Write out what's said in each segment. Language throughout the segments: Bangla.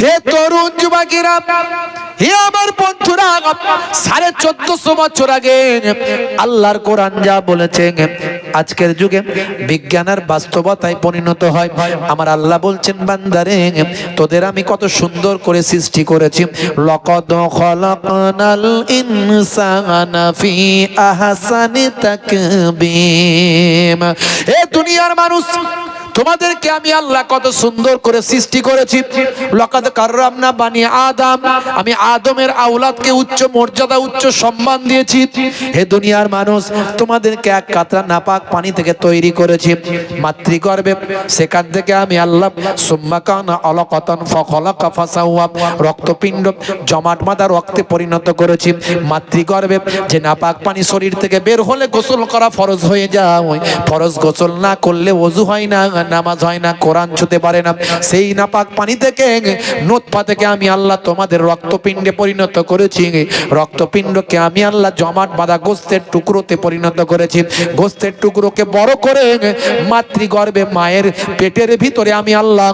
হে তরুণ যুবকেরা, হে আমার বন্ধুরা, সাড়ে চোদ্দশো বছর আগে আল্লাহর কোরআন যা বলেছে, আজকের যুগে বিজ্ঞানের বাস্তবতায় পরিণত হয়। আমার আল্লাহ বলছেন, বান্দারে, তোদের আমি কত সুন্দর করে সৃষ্টি করেছি। লকদ খলাকনাল ইনসানা ফি আহসানি তাকবীম। এ দুনিয়ার মানুষ তোমাদেরকে আমি আল্লাহ কত সুন্দর করে সৃষ্টি করেছি। লকাদ কাররামনা বানি আদম। আমি আদমের আওলাদকে উচ্চ মর্যাদা, উচ্চ সম্মান দিয়েছি। হে দুনিয়ার মানুষ, তোমাদেরকে এক কাতরা নাপাক পানি থেকে তৈরি করেছি। মাতৃগর্ভে সেখান থেকে আমি আল্লাহ সুম্মা কানা অলকতন ফখলাকা ফাসাওয়া, রক্তপিণ্ড জমাট মাদা রক্তে পরিণত করেছি। মাতৃগর্ভে যে নাপাক পানি শরীর থেকে বের হলে গোসল করা ফরজ হয়ে যায়। ফরজ গোসল না করলে ওযু হয় না। নামাজ হয় না, কোরআন ছুতে পারে না। সেই নাপাক পানি থেকে নোৎপা থেকে আমি আল্লাহ তোমাদের রক্তপিণ্ডে পরিণত করেছি। রক্তপিণ্ডকে আমি আল্লাহ জমাট বাঁধা গোস্তের টুকরোতে পরিণত করেছি। গোস্তের টুকরোকে বড় করে মাতৃগর্ভে মায়ের পেটের ভিতরে আমি আল্লাহ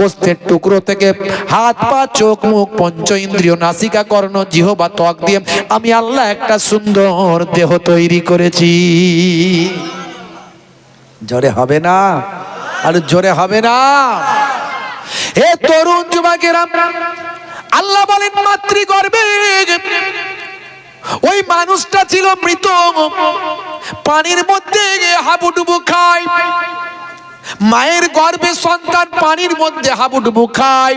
গোস্তের টুকরো থেকে হাত, পা, চোখ, মুখ, পঞ্চ ইন্দ্রিয়, নাসিকা, কর্ণ জিহ বা ত্বক দিয়ে আমি আল্লাহ একটা সুন্দর দেহ তৈরি করেছি। জোরে হবে না? আর জোরে হবে না। এ তরুণ যুবকেরা, আল্লাহ বলেন মাতৃ গর্বে ওই মানুষটা ছিল মৃত। পানির মধ্যে হাবুডুবু খায়। মায়ের গর্বে সন্তান পানির মধ্যে হাবুডুবু খায়।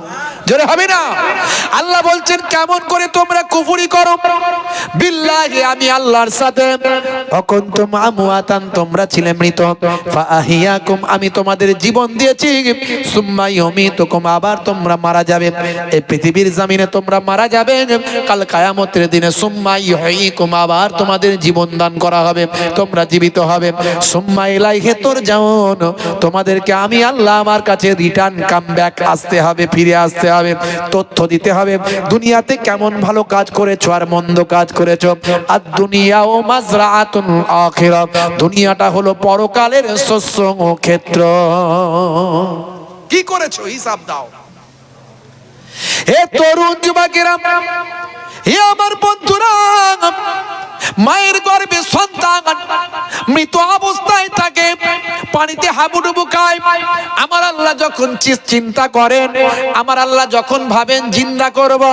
জোরে হবে না? আল্লাহ বলছেন, কেমন করে তোমরা কুফুরি করো? বিল্লাহি, আমি আল্লাহর সাথে। অকুনতুম আমওয়াতান, তোমরা ছিলে মৃত। ফাআহিয়াকুম, আমি তোমাদের জীবন দিয়েছি। সুম্মা ইউমীতুকুম, আবার তোমরা মারা যাবে। এই পৃথিবীর জমিনে তোমরা মারা যাবে। কাল কিয়ামতের দিনে সুম্মা ইউহয়ীকুম আবার তোমাদের জীবন দান করা হবে। তোমরা জীবিত হবে। সুম্মা ইলাইহি তুরজাউন, তোমাদেরকে আমি আল্লাহ আমার কাছে রিটার্ন কাম ব্যাক আসতে হবে, ফিরে আসতে হবে তথ্য দিতে হবে। দুনিয়াতে কেমন ভালো কাজ করেছ আর মন্দ কাজ করেছ? আর দুনিয়া ও মাজরাআতুন আখিরা। দুনিয়াটা হলো পরকালের শস্য ক্ষেত্র। কি করেছ? হিসাব দাও। হে তরুণ যুবকেরা হে আমার বন্ধুরা মায়ের গর্ভে সন্তান মৃত অবস্থায় থাকে, পানিতে হাবুডুবু খায়। আমার আল্লাহ যখন চিন্তা করেন, আমার আল্লাহ যখন ভাবেন, জিন্দা করব,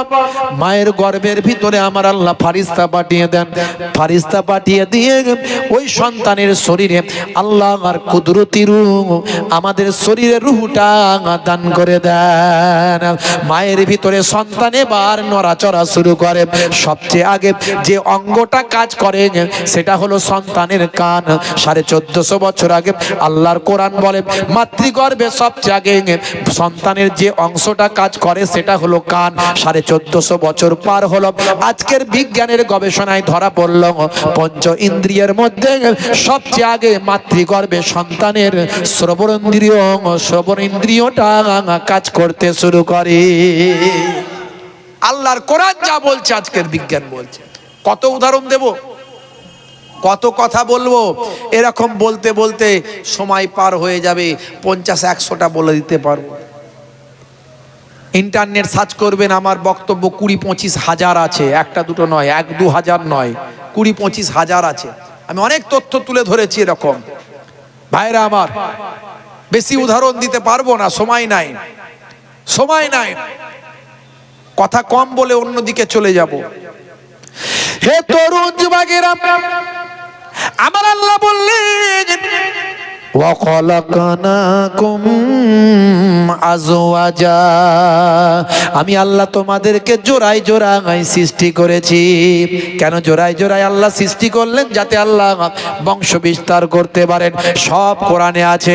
মায়ের গর্ভের ভিতরে আমার আল্লাহ ফারিস্তা পাঠিয়ে দেন। ফারিস্তা পাঠিয়ে দিয়ে ওই সন্তানের শরীরে আল্লাহ আর কুদরতি রূহ আমাদের শরীরে রুহুটা দান করে দেন। মায়ের ভিতরে সন্তান এবার নড়াচড়া শুরু করে। সবচেয়ে আগে যে অঙ্গটা কাজ করে সেটা হলো সন্তানের কান। সাড়ে চোদ্দশো বছর আগে আল্লাহর কোরআন বলে, মাতৃগর্ভে সবচেয়ে আগে সন্তানের যে অংশটা কাজ করে সেটা হলো কান। সাড়ে চোদ্দশো বছর পার হলো। আজকের বিজ্ঞানের গবেষণায় ধরা পড়ল, পঞ্চ ইন্দ্রিয়ের মধ্যে সবচেয়ে আগে মাতৃগর্ভে সন্তানের শ্রবণ ইন্দ্রিয়, শ্রবণ ইন্দ্রিয়টা কাজ করতে শুরু করে। আল্লাহর কোরআন যা বলছে, আজকের বিজ্ঞান বলছে। কত উদাহরণ দেব? কত কথা বলব? এরকম বলতে বলতে সময় পার হয়ে যাবে, পঞ্চাশ একশোটা বলে দিতে পারব। ইন্টারনেট সার্চ করবেন, আমার বক্তব্য কুড়ি পঁচিশ হাজার আছে। একটা দুটো নয়, এক দু হাজার নয়, কুড়ি পঁচিশ হাজার আছে। আমি অনেক তথ্য তুলে ধরেছি এরকম। ভাইরা আমার, বেশি উদাহরণ দিতে পারব না, সময় নাই। সময় নাই। কথা কম বলে অন্যদিকে চলে যাব। হে তরুণ যুবকেরা আমার আল্লাহ বললেন ওয়াকলাকনাকুম আজওয়াজা। আমি আল্লাহ তোমাদেরকে জোড়ায় জোড়ায় সৃষ্টি করেছি। কেন জোড়ায় জোড়ায় আল্লাহ সৃষ্টি করলেন? যাতে আল্লাহ বংশ বিস্তার করতে পারেন। সব কোরআনে আছে।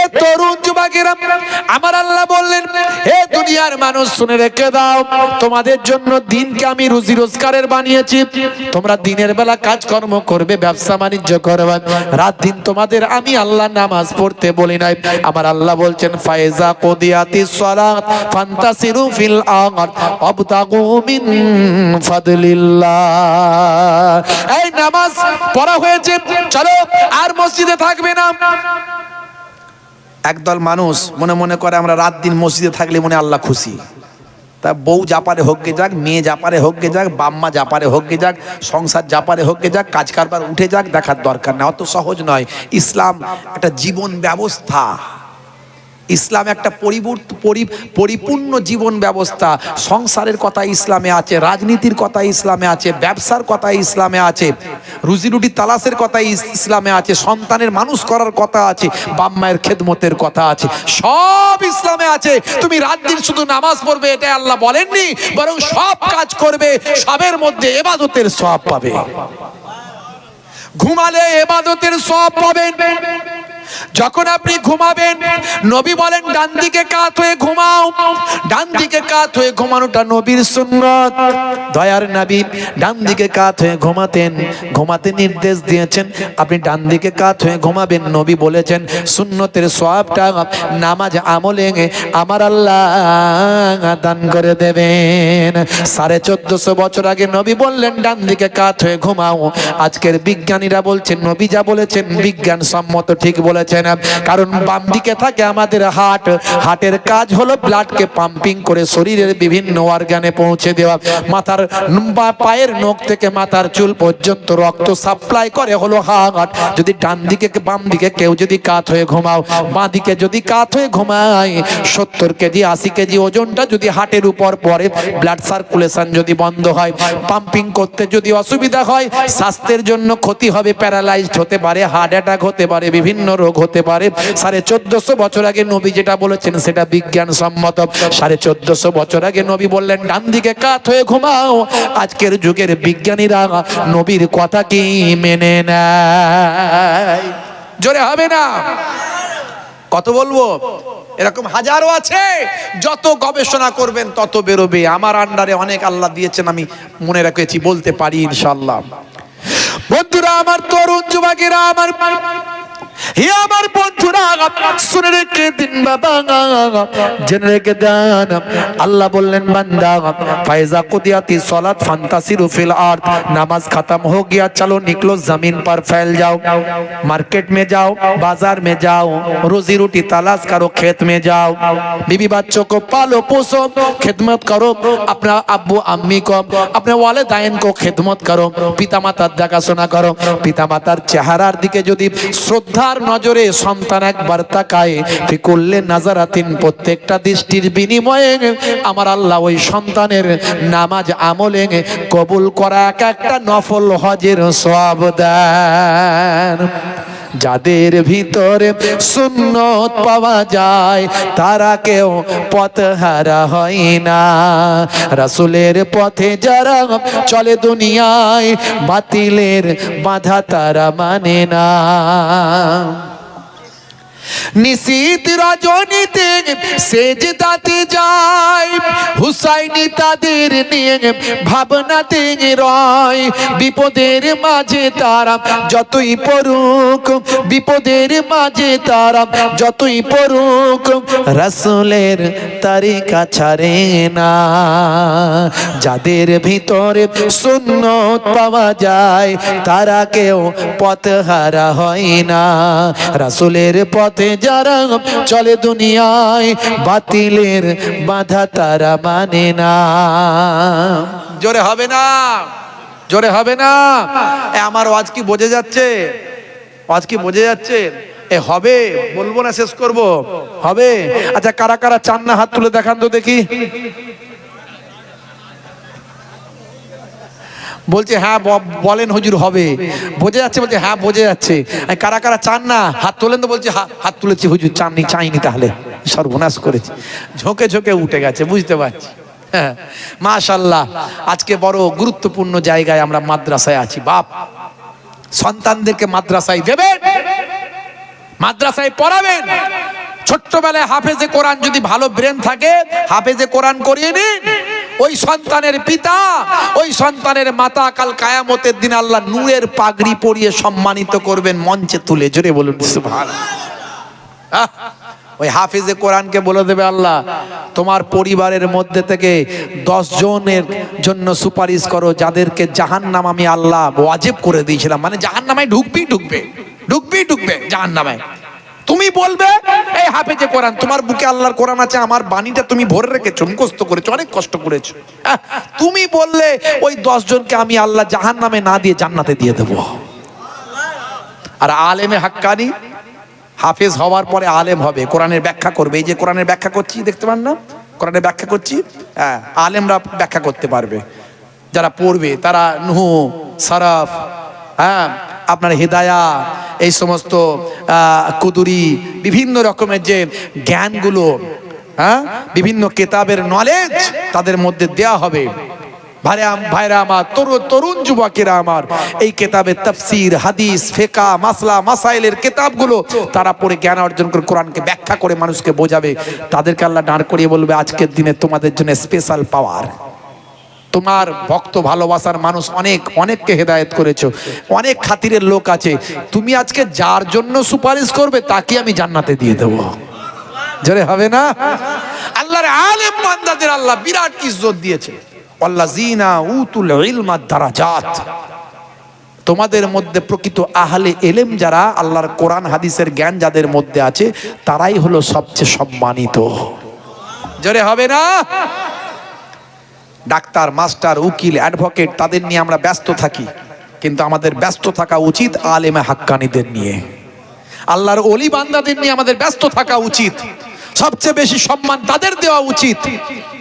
এ তরুণ যুবকেরা, আমার আল্লাহ বললেন এ দুনিয়ার মানুষ, শুনে রেখে দাও। তোমাদের জন্য দিনকে আমি রুজি রোজগারের বানিয়েছি। তোমরা দিনের বেলা কাজকর্ম করবে, ব্যবসা বাণিজ্য করবে। রাত দিন তোমাদের আমি আল্লাহ নামাজ পড়তে বলি নাই। আমার আল্লাহ বলছেন ফায়জা কদিয়াতি সালাত, ফান্তাসিরু ফিল আরদ আবতাগু মিন ফাদলিল্লাহ। এই নামাজ পড়া হয়েছে, চলো, আর মসজিদে থাকবে না। একদল মানুষ মনে মনে করে, আমরা রাত দিন মসজিদে থাকলে মনে আল্লাহ খুশি। তা বউ জাপারে হোক গে যাক, মেয়ে জাপারে হোক গে যাক, বাম্মা জাপারে হোক গে যাক, সংসার জাপারে হোক গে যাক, কাজ কারবার উঠে যাক, দেখার দরকার না অত সহজ নয়। ইসলাম একটা জীবন ব্যবস্থা। ইসলাম একটা পরিপূর্ণ জীবন ব্যবস্থা। সংসারের কথা ইসলামে আছে, রাজনীতির কথা ইসলামে আছে, ব্যবসার কথা ইসলামে আছে রুজি রুটি তালাশের কথা ইসলামে আছে, সন্তানের মানুষ করার কথা আছে, বাপ মায়ের খেদমতের কথা আছে। সব ইসলামে আছে। তুমি রাত দিন শুধু নামাজ পড়বে এটা আল্লাহ বলেননি, বরং সব কাজ করবে, সবের মধ্যে এবাদতের সব পাবে। ঘুমালে এবাদতের সব পাবেন। যখন আপনি ঘুমাবেন, নবী বলেন ডান দিকে কাত হয়ে ঘুমাও। ডান দিকে কাত হয়ে ঘুমানোটা নবীর সুন্নত। দয়ার নবী ডান দিকে কাত হয়ে ঘুমাতেন, ঘুমাতে নির্দেশ দিয়েছেন। আপনি ডান দিকে কাত হয়ে ঘুমাবেন, নবী বলেছেন, সুন্নতের সবটা নামাজ আমলে আমার আল্লাহ দান করে দেবেন। সাড়ে চোদ্দশো বছর আগে নবী বললেন ডান দিকে কাত হয়ে ঘুমাও। আজকের বিজ্ঞানীরা বলছেন, নবী যা বলেছেন বিজ্ঞান সম্মত ঠিক বলেছেন কারণ বাম দিকে থাকে আমাদের হার্ট। হার্টের কাজ হলো ব্লাডকে পাম্পিং করে শরীরের বিভিন্ন অর্গানে পৌঁছে দেওয়া। মাথার বা পায়ের নখ থেকে মাথার চুল পর্যন্ত রক্ত সাপ্লাই করে হলো হার্ট। যদি ডান দিকে বাম দিকে কেউ যদি কাত হয়ে ঘুমাও বাঁ দিকে যদি কাত হয়ে ঘুমায় সত্তর কেজি আশি কেজি ওজনটা যদি হার্টের উপর পড়ে ব্লাড সার্কুলেশন যদি বন্ধ হয় পাম্পিং করতে যদি অসুবিধা হয় স্বাস্থ্যের জন্য ক্ষতি হবে প্যারালাইজড হতে পারে হার্ট অ্যাটাক হতে পারে বিভিন্ন রোগ হতে পারে। সাড়ে চোদ্দশো বছর আগে নবী যেটা বলেছেন, সেটা বিজ্ঞান সম্মত সাড়ে চোদ্দশো বছর আগে নবী বললেন, ডান দিকে কাত হয়ে ঘুমাও। আজকের যুগের বিজ্ঞানীরা নবীর কথা কি মেনে নেয়? জোরে হবে না? কত বলব? এরকম হাজারো আছে। যত গবেষণা করবেন, তত বেরোবে। আমার আন্ডারে অনেক আল্লাহ দিয়েছেন, আমি মনে রেখেছি, বলতে পারি ইনশাল্লাহ বন্ধুরা, আমার তরুণ যুবকেরা, আমার হে আমার বন্ধুরা, শুনে রেখে দিন বাবা। জেনে রেখে দেন। আল্লাহ বললেন, বান্দা ফায়জা কুদিয়াতি সলাত ফান্তাসি রুফিল আর্থ নামাজ খতম হো গিয়া চলো, নিকলো জমিন পর ফেল যাও। মার্কেট মে যাও, বাজার মে যাও। রোজি রুটি তালাশ করো, ক্ষেত মে যাও। বিবি বাচ্চো কো পালো, পোষো। খেদমত করো আপনার আব্বু, আম্মি কো আপনার ওয়ালে দায়ন কো খেদমত করো। পিতা মাতার দেখাশোনা করো। পিতা মাতার চেহারার দিকে যদি শ্রদ্ধা শ্রদ্ধার নজরে সন্তান একবার তাকায়। ফিকুল্লে নাজারাতিন, প্রত্যেকটা দৃষ্টির বিনিময়ে আমার আল্লাহ ওই সন্তানের নামাজ আমলে কবুল করা এক একটা নফল হজের সব দেন। যাদের ভিতরে শূন্য পাওয়া যায়, তারা কেউ পথহারা হয় না। রাসুলের পথে যারা চলে দুনিয়ায়, বাতিলের বাধা তারা মানে না। নিশীত রজনীতে সেজদাতে যায়, হুসাইনি তাদের নিয়ে ভাবনাতে রয়। বিপদের মাঝে তারা যতই পড়ুক, বিপদের মাঝে তারা যতই পড়ুক, রাসূলের তারিকা ছাড়ে না। যাদের ভিতরে সুন্নত পাওয়া যায়, তারা কেউ পথহারা হয় না। রাসূলের পথে যারা চলে দুনিয়ায়, বাতিলের বাধা তারা মানে না। জোরে হবে না, জোরে হবে না। আমার ওয়াজ কি বোঝে যাচ্ছে? ওয়াজ কি বোঝে যাচ্ছে? এ, হবে, বলব না, শেষ করব। হবে? আচ্ছা কারা কারা চান না হাত তুলে দেখান তো দেখি। বলছে হ্যাঁ বলেন হুজুর, হবে। বোঝা যাচ্ছে, বলছে হ্যাঁ বোঝা যাচ্ছে। কারা কারা চান না, হাত তোলেন তো বলছে হাত তুলেছি হুজুর, চাননি, চাইনি তাহলে। সর্বনাশ করেছি। ঝোঁকে ঝোঁকে উঠে গেছে, বুঝতে পারছি। হ্যাঁ মাশাল্লাহ আজকে বড় গুরুত্বপূর্ণ জায়গায় আমরা মাদ্রাসায় আছি, বাপ। সন্তানদেরকে মাদ্রাসায় দেবেন, মাদ্রাসায় পড়াবেন। ছোট্টবেলায় হাফেজে কোরআন যদি ভালো ব্রেন থাকে, হাফেজে কোরআন করিয়ে নিন। ওই সন্তানের পিতা ওই সন্তানের মাতা কাল কায়ামতের দিন আল্লাহ নূরের পাগড়ি পরিয়ে সম্মানিত করবেন মঞ্চে তুলে জোরে বলুন আহ, ওই হাফিজে কোরআনকে বলে দেবে আল্লাহ তোমার পরিবারের মধ্যে থেকে দশ জনের জন্য সুপারিশ করো যাদেরকে জাহান নাম আমি আল্লাহ ওয়াজেব করে দিয়েছিলাম। মানে জাহান নামায় ঢুকবেই ঢুকবে ঢুকবেই ঢুকবে জাহান নামায় তুমি বলবে, এই হাফেজে কোরআন, তোমার বুকে আল্লাহর কোরআন আছে, আমার বাণীটা তুমি ভরে রেখেছো, মুখস্থ করেছ, অনেক কষ্ট করেছ। তুমি বললে, ওই জনকে আমি আল্লাহ জাহান নামে না দিয়ে জান্নাতে দিয়ে দেবো। আর আলেমে হাক্কানি, হাফেজ হওয়ার পরে আলেম হবে, কোরআনের ব্যাখ্যা করবে। এই যে কোরআনের ব্যাখ্যা করছি, দেখতে পান না? কোরআনের ব্যাখ্যা করছি? হ্যাঁ আলেমরা ব্যাখ্যা করতে পারবে। যারা পড়বে, তারা নুহু, সারাফ হ্যাঁ আপনার হেদায়া এই সমস্ত কুদুরি, বিভিন্ন রকমের যে জ্ঞানগুলো হ্যাঁ বিভিন্ন কেতাবের নলেজ তাদের মধ্যে দেয়া হবে। ভাইরা আমার তরুণ যুবকেরা আমার, এই কেতাবের তাফসির, হাদিস ফেকা মাসাইলের কেতাবগুলো তারা পড়ে জ্ঞান অর্জন করে ব্যাখ্যা করে মানুষকে বোঝাবে। তাদেরকে আল্লাহ দাঁড় করিয়ে বলবে, আজকের দিনে তোমাদের জন্য স্পেশাল পাওয়ার তোমার ভক্ত ভালোবাসার মানুষ অনেক, অনেককে হেদায়েত করেছ। অনেক খাতিরের লোক আছে। তুমি আজকে যার জন্য সুপারিশ করবে, তাকে আমি জান্নাতে দিয়ে দেবো। জোরে হবে না? আল্লাহর আলেম বান্দাদের আল্লাহ বিরাট ইজ্জত দিয়েছে। আল্লাযীনা উতুল ইলমা দারাজাত। তোমাদের মধ্যে প্রকৃত আহলে এলেম যারা, আল্লাহর কোরআন, হাদিসের জ্ঞান যাদের মধ্যে আছে, তারাই হলো সবচেয়ে সম্মানিত। জোরে হবে না? ডাক্তার, মাস্টার, উকিল, অ্যাডভোকেট, তাদের নিয়ে আমরা ব্যস্ত থাকি। কিন্তু আমাদের ব্যস্ত থাকা উচিত আলেমে হাক্কানিদের নিয়ে। আল্লাহর অলি বান্দাদের নিয়ে আমাদের ব্যস্ত থাকা উচিত। সবচেয়ে বেশি সম্মান তাদের দেওয়া উচিত।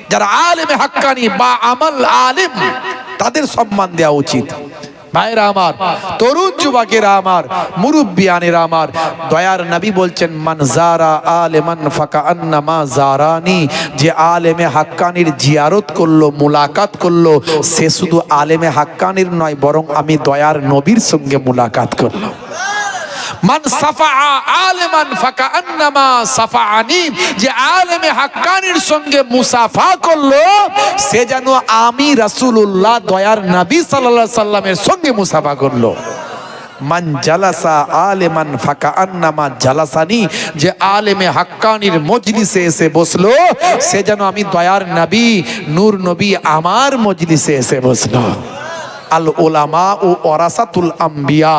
যারা আলেমে হাক্কানি বা আমাল আলেম, তাদের সম্মান দেওয়া উচিত। ভাইরা আমার, তরুণ যুবকেরা আমার, মুরব্বিয়ানেরা আমার। দয়ার নবী বলছেন, মান জারা আলেমান ফাকা আন্নামা জারানি। যে আলেমে হাক্কানির জিয়ারত করল, মুলাকাত করল, সে শুধু আলেমে হাক্কানির নয়, বরং আমি দয়ার নবীর সঙ্গে মুলাকাত করলাম। মান সাফা আলেমান ফাকা আন্নামা সাফাআনি। যে আলেমে হাক্কানির সঙ্গে মুসাফা করল, সে যেন আমি রাসূলুল্লাহ দয়ার নবী সাল্লাল্লাহু সাল্লামের সঙ্গে মুসাফা করল। মান জালাসা আলেমান ফাকা আন্নামা জালাসানি। যে আলেমে হাক্কানির মজলিসে এসে বসল, সে যেন আমি দয়ার নবী, নূর নবী আমার মজলিসে এসে বসল। আল ওলামা ও অরাসাতুল আম্বিয়া।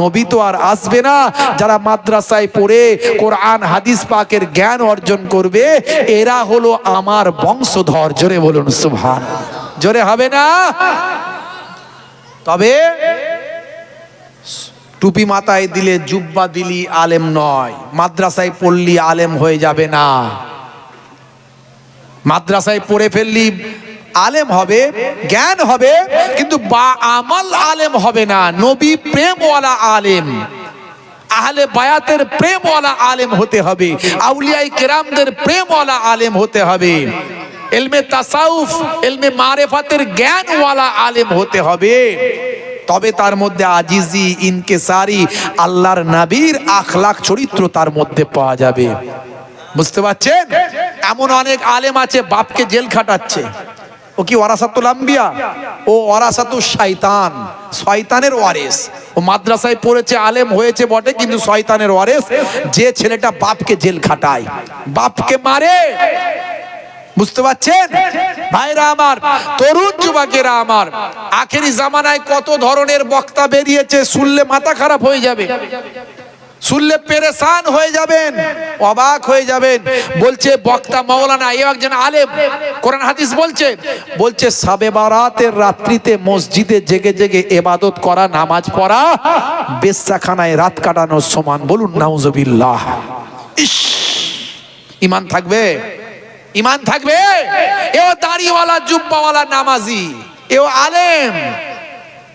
নবী তো আর আসবে না। যারা মাদ্রাসায় পড়ে কোরআন, হাদিস পাকের জ্ঞান অর্জন করবে, এরা হলো আমার বংশধর। জোরে বলুন সুবহান জোরে হবে না? তবে টুপি মাথায় দিলে জুব্বা দিলি আলেম নয়। মাদ্রাসায় পড়লি আলেম হয়ে যাবে না। মাদ্রাসায় পড়ে ফেললি আলেম হবে, জ্ঞান হবে, কিন্তু বা আমাল আলেম হবে না। নবী প্রেমওয়ালা আলেম। আহলে বায়াতের প্রেমওয়ালা আলেম হতে হবে। আউলিয়াই কেরামদের প্রেমওয়ালা আলেম হতে হবে। এলমে তাসাউফ, এলমে মারেফাতের জ্ঞানওয়ালা আলেম হতে হবে। তবে তার মধ্যে আজিজি, ইনকেসারি, আল্লাহর নবীর আখলাক চরিত্র তার মধ্যে পাওয়া যাবে। বুঝতে পারছেন? এমন অনেক আলেম আছে, বাপকে জেল খাটাচ্ছে। ও কি ওয়ারাসাতুল আম্বিয়া? ও ওয়ারাসাতু শয়তান শয়তানের ওয়ারেস। ও মাদ্রাসায় পড়েছে, আলেম হয়েছে বটে, কিন্তু শয়তানের ওয়ারেস। যে ছেলেটা বাপকে জেল খাটায়, বাপকে মারে। বুঝতে পারছেন? ভাইরা আমার, তরুণ যুবকেরা আমার, আখেরি জামানায় কত ধরনের বক্তা বেরিয়েছে, শুনলে মাথা খারাপ হয়ে যাবে। শুনলে পেরেশান হয়ে যাবেন, অবাক হয়ে যাবেন। বলছে, বক্তা মাওলানা, এ একজন আলেম, কোরআন হাদিস বলছে বলছে, সাবে বারাতের রাত্রিতে মসজিদে জেগে জেগে এবাদত করা, নামাজ পড়া বেশ্যাখানায় রাত কাটানোর সমান। বলুন, নাউজুবিল্লাহ। ইস, ইমান থাকবে? ইমান থাকবে? এও দাড়িওয়ালা, জুব্বাওয়ালা নামাজি, এও আলেম।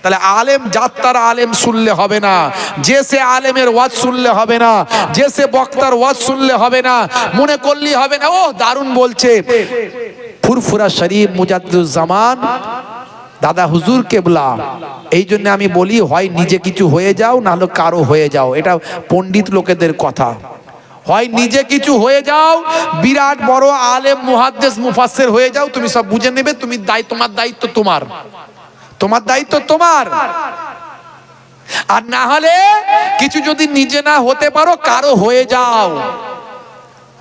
তাহলে আলেম যাত্রার আলেম শুনলে হবে না। যে সে আলেমের ওয়াজ শুনলে হবে না, যে সে বক্তার ওয়াজ শুনলে হবে না, মনে করলি হবে না ও দারুণ বলছে। ফুরফুরা শরীফ মুজাদ্দুজ্জামান দাদা হুজুর কেবলা, এই জন্য আমি বলি, হয় নিজে কিছু হয়ে যাও না হলে কারও হয়ে যাও। এটা পণ্ডিত লোকেদের কথা। হয় নিজে কিছু হয়ে যাও, বিরাট বড় আলেম, মুহাদ্দেস, মুফাসসির হয়ে যাও, তুমি সব বুঝে নেবে, তুমি দায়, তোমার দায়িত্ব তোমার। তোমার দায়িত্ব তোমার। আর না হলে কিছু যদি নিজে না হতে পারো, কারও হয়ে যাও।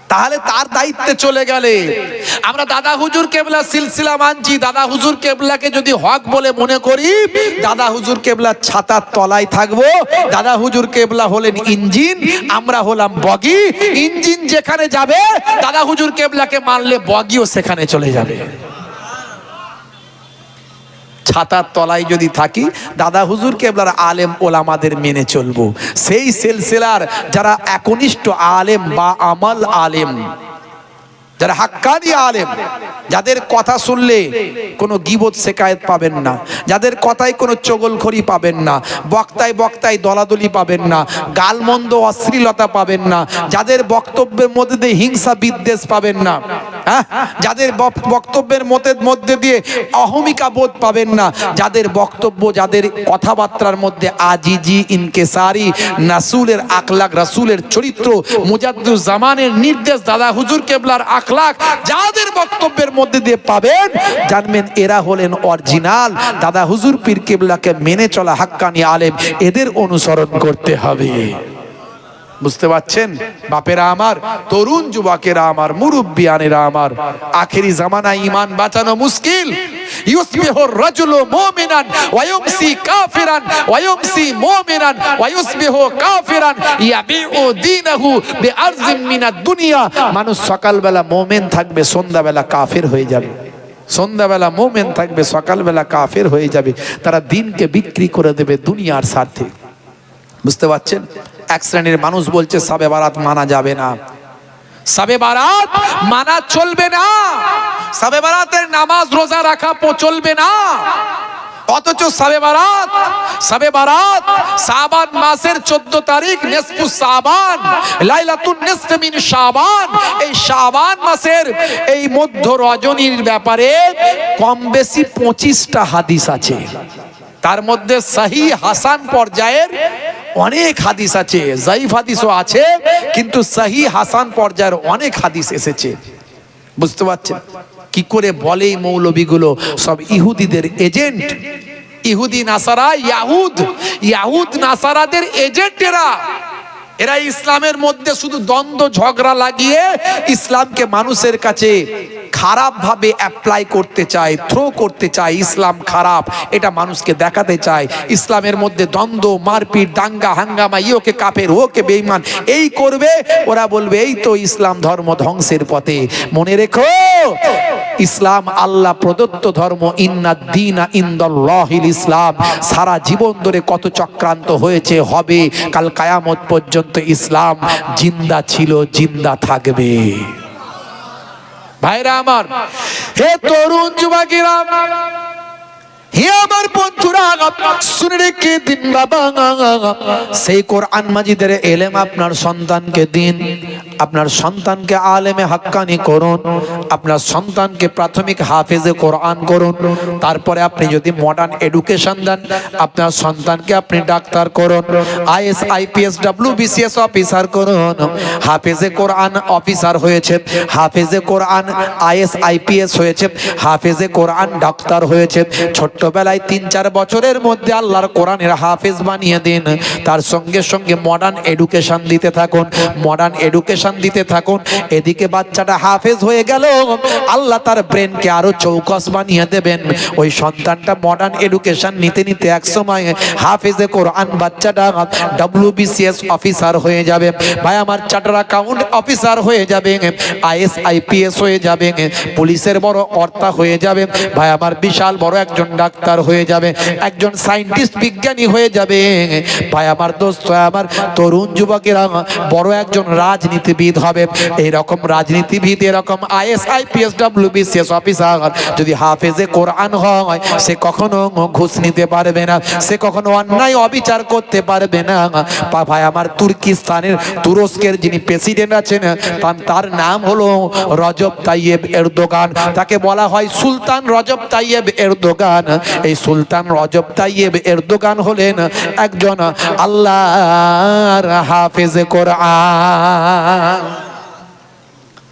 তাহলে তার দায়িত্বে চলে গেলে। আমরা দাদা হুজুর কেবলা সিলসিলা মানছি। দাদা হুজুর কেবলাকে যদি হক বলে মনে করি, দাদা হুজুর কেবলা ছাতার তলায় থাকব। দাদা হুজুর কেবলা হলেন ইঞ্জিন, আমরা হলাম বগি। ইঞ্জিন যেখানে যাবে, দাদা হুজুর কেবলাকে মানলে বগিও সেখানে চলে যাবে। ছাতার তলায় যদি থাকি, দাদা হুজুরকে আপনার আলেম ওলামাদের মেনে চলবো। সেই সিলসিলার যারা একনিষ্ঠ আলেম বা আমাল আলেম যারা হাক্কানি আলেম, যাদের কথা শুনলে কোনো গিবত শেকায়ত পাবেন না, যাদের কথায় কোনো চগলখড়ি পাবেন না, বক্তায় বক্তায় দলাদলি পাবেন না, গালমন্দ অশ্লীলতা পাবেন না, যাদের বক্তব্যের মধ্যে দিয়ে হিংসা বিদ্বেষ পাবেন না হ্যাঁ? যাদের বক্তব্যের মধ্যে মধ্যে দিয়ে অহমিকা বোধ পাবেন না, যাদের বক্তব্য, যাদের কথাবার্তার মধ্যে আজিজি, ইনকেসারি, নাসুলের আকলাক রাসুলের চরিত্র মুজাদ্দুর জামানের নির্দেশ, দাদা হুজুর কেবলার আখলাক যাদের বক্তব্যের মধ্যে দিয়ে পাবেন, জানবেন এরা হলেন অরিজিনাল। দাদা হুজুর পীর কেবলাকে মেনে চলা হাক্কানি আলেম, এদের অনুসরণ করতে হবে। বুঝতে পারছেন? বাপেরা আমার, তরুণ যুবকেরা আমার, মুরব্বিয়ানেরা আমার, আখেরি জামানা ইমান বাঁচানো মুশকিল। ইউসবিহু রাজুলু মুমিনান ওয়া ইউমসি কাফিরান ওয়া ইউমসি মুমিনান ওয়া ইউসবিহু কাফিরান, ইয়াবিউ দীনাহু বিআরজিম মিনাদ দুনিয়া। মানুষ সকালবেলা মুমিন থাকবে, সন্ধ্যাবেলা কাফির হয়ে যাবে। সন্ধ্যাবেলা মোমেন থাকবে, সকালবেলা কাফের হয়ে যাবে। তারা দিনকে বিক্রি করে দেবে দুনিয়ার স্বার্থে। বুঝতে পারছেন? এক শ্রেণির মানুষ বলছে, সাবে বারাত মানা যাবে না। সাবে বারাত মানা চলবে না। সাবে বারাতের নামাজ রোজা রাখা চলবে না। অথচ সাবে বারাত সাবে বারাত, সাবান মাসের 14 তারিখ নেসফু সাবান, লাইলাতুন নিসফ সাবান। এই সাবান মাসের এই মধ্য রজনীর ব্যাপারে কম বেশি 25টা হাদিস আছে। তার মধ্যে সাহি হাসান পর্যায়ের অনেক হাদিস আছে, জাইফ হাদিসও আছে, কিন্তু সাহি হাসান পর্যায়ের অনেক হাদিস এসেছে। বুঝতে পারছেন? কি করে বলে এই মৌলবীগুলো সব ইহুদিদের এজেন্ট। ইহুদি নাসারা, ইয়াহুদ। ইয়াহুদ নাসারাদের এজেন্টেরা। এরা ইসলামের মধ্যে শুধু দ্বন্দ্ব, ঝগড়া লাগিয়ে ইসলামকে মানুষের কাছে খারাপ ভাবে অ্যাপ্লাই করতে চায় থ্রো করতে চায়। ইসলাম খারাপ, এটা মানুষকে দেখাতে চায়। ইসলামের মধ্যে দ্বন্দ্ব, মারপিট, দাঙ্গা, হাঙ্গামা ইয়োকে কাপের ওকে বেইমান এই করবে, ওরা বলবে, এই তো ইসলাম ধর্ম ধ্বংসের পথে। মনে রেখো ইসলাম আল্লাহ প্রদত্ত ধর্ম, ইন্না দিনা ইন্দল্লাহিল ইসলাম। সারা জীবন ধরে কত চক্রান্ত হয়েছে, হবে। কাল কায়ামত পর্যন্ত ইসলাম জিন্দা ছিল, জিন্দা থাকবে। ভাইরা আমার, হে তরুণ যুবকেরা আমার বন্ধুরা, শুনে রেখে দিন বাবা। সেই কোরআন মাজিদের এলেম আপনার সন্তানকে দিন। আপনার সন্তানকে আলেমে হাক্কানি করুন। আপনার সন্তানকে প্রাথমিক হাফেজে কোরআন করুন। তারপরে আপনি যদি মডার্ন এডুকেশন দেন, আপনার সন্তানকে আপনি ডাক্তার করুন, আইএস, আইপিএস, ডাব্লিউবিসিএস অফিসার করুন। হাফেজে কোরআন অফিসার হয়েছে, হাফেজে কোরআন আইএস, আইপিএস হয়েছে, হাফেজে কোরআন ডাক্তার হয়েছে। ছোট্টবেলায় তিন, চার বছরের মধ্যে আল্লাহর কোরআনের হাফেজ বানিয়ে দিন। তার সঙ্গে সঙ্গে মডার্ন এডুকেশন দিতে থাকুন। মডার্ন এডুকেশন দিতে থাকুন। এদিকে বাচ্চাটা হাফেজ হয়ে গেল। আল্লাহ তার ব্রেনকে আরও চৌকস বানিয়ে দেবেন। ওই সন্তানটা মডার্ন এডুকেশন নিতে নিতে এক সময় হাফেজে কোরআন বাচ্চাটা ডব্লিউবিসিএস অফিসার হয়ে যাবে। ভাই, আমার চার্টার অ্যাকাউন্ট অফিসার হয়ে যাবে। আইএস আইপিএস হয়ে যাবে। পুলিশের বড় কর্তা হয়ে যাবে। ভাই, আমার বিশাল বড় একজন ডাক্তার হয়ে যাবে, একজন সায়েন্টিস্ট বিজ্ঞানী হয়ে যাবে। ভাই, আমার দোস্ত, আমার তরুণ যুবকেরা বড় একজন রাজনীতিবিদ হবে। এইরকম রাজনীতিবিদ, এরকম আইএস আইপিএস ডব্লিউবিসিএস অফিসার যদি হাফেজে কোরআন হয়, সে কখনো ঘুষ নিতে পারবে না, সে কখনো অন্যায় অবিচার করতে পারবে না। ভাই, আমার তুর্কিস্তানের তুরস্কের যিনি প্রেসিডেন্ট আছেন তার- নাম হলো রজব তাইয়েব এরদোগান। তাকে বলা হয় সুলতান রজব তাইয়েব এরদোগান। এই সুলতান রজব তাইয়েব এরদোগান হলেন একজন আল্লাহর হাফেজে কোরআন।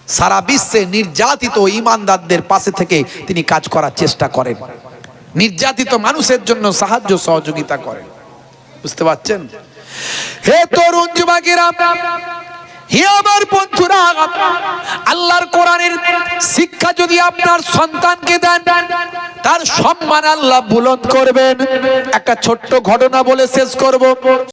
সারা বিশ্বে নির্যাতিত ইমানদারদের পাশে থেকে তিনি কাজ করার চেষ্টা করেন। নির্যাতিত মানুষের জন্য সাহায্য সহযোগিতা করেন। বুঝতে পারছেন? হে তরুণ যুবকেরা হে আমার বন্ধুরা, আল্লাহর কোরআনের শিক্ষা যদি আপনার সন্তানকে দেন, তার সম্মান আল্লাহ বুলন্দ করবেন। একটা ছোট্ট ঘটনা বলে শেষ করব।